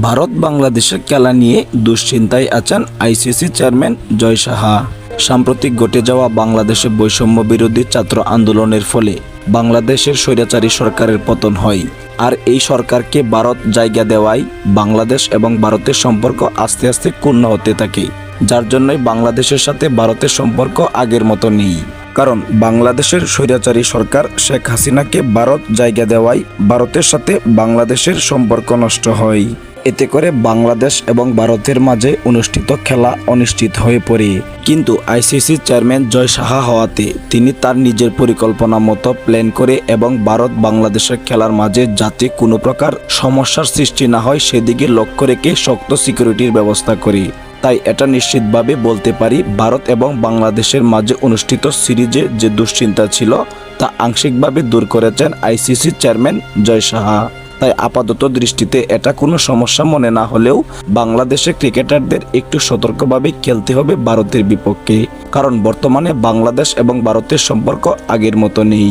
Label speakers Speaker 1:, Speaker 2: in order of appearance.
Speaker 1: ভারত বাংলাদেশের খেলা নিয়ে দুশ্চিন্তায় আছেন আইসিসি চেয়ারম্যান জয় সাহা। সাম্প্রতিক ঘটে যাওয়া বাংলাদেশে বৈষম্য বিরোধী ছাত্র আন্দোলনের ফলে বাংলাদেশের স্বৈরাচারী সরকারের পতন হয়। আর এই সরকারকে ভারত জায়গা দেওয়ায় বাংলাদেশ এবং ভারতের সম্পর্ক আস্তে আস্তে ক্ষুণ্ণ হতে থাকে, যার জন্যই বাংলাদেশের সাথে ভারতের সম্পর্ক আগের মতো নেই। কারণ বাংলাদেশের স্বৈরাচারী সরকার শেখ হাসিনাকে ভারত জায়গা দেওয়ায় ভারতের সাথে বাংলাদেশের সম্পর্ক নষ্ট হয়। এতে করে বাংলাদেশ এবং ভারতের মাঝে অনুষ্ঠিত খেলা অনিশ্চিত হয়ে পড়ে। কিন্তু আইসিসি চেয়ারম্যান জয় সাহা হওয়াতে তিনি তার নিজের পরিকল্পনা মতো প্ল্যান করে এবং ভারত বাংলাদেশের খেলার মাঝে যাতে কোনো প্রকার সমস্যার সৃষ্টি না হয়, সেদিকে লক্ষ্য রেখে শক্ত সিকিউরিটির ব্যবস্থা করে। তাই এটা নিশ্চিতভাবে বলতে পারি, ভারত এবং বাংলাদেশের মাঝে অনুষ্ঠিত সিরিজে যে দুশ্চিন্তা ছিল, তা আংশিকভাবে দূর করেছেন আইসিসি চেয়ারম্যান জয় সাহা। তাই আপাতত দৃষ্টিতে এটা কোনো সমস্যা মনে না হলেও বাংলাদেশে ক্রিকেটারদের একটু সতর্কভাবে খেলতে হবে ভারতের বিপক্ষে। কারণ বর্তমানে বাংলাদেশ এবং ভারতের সম্পর্ক আগের মতো নেই।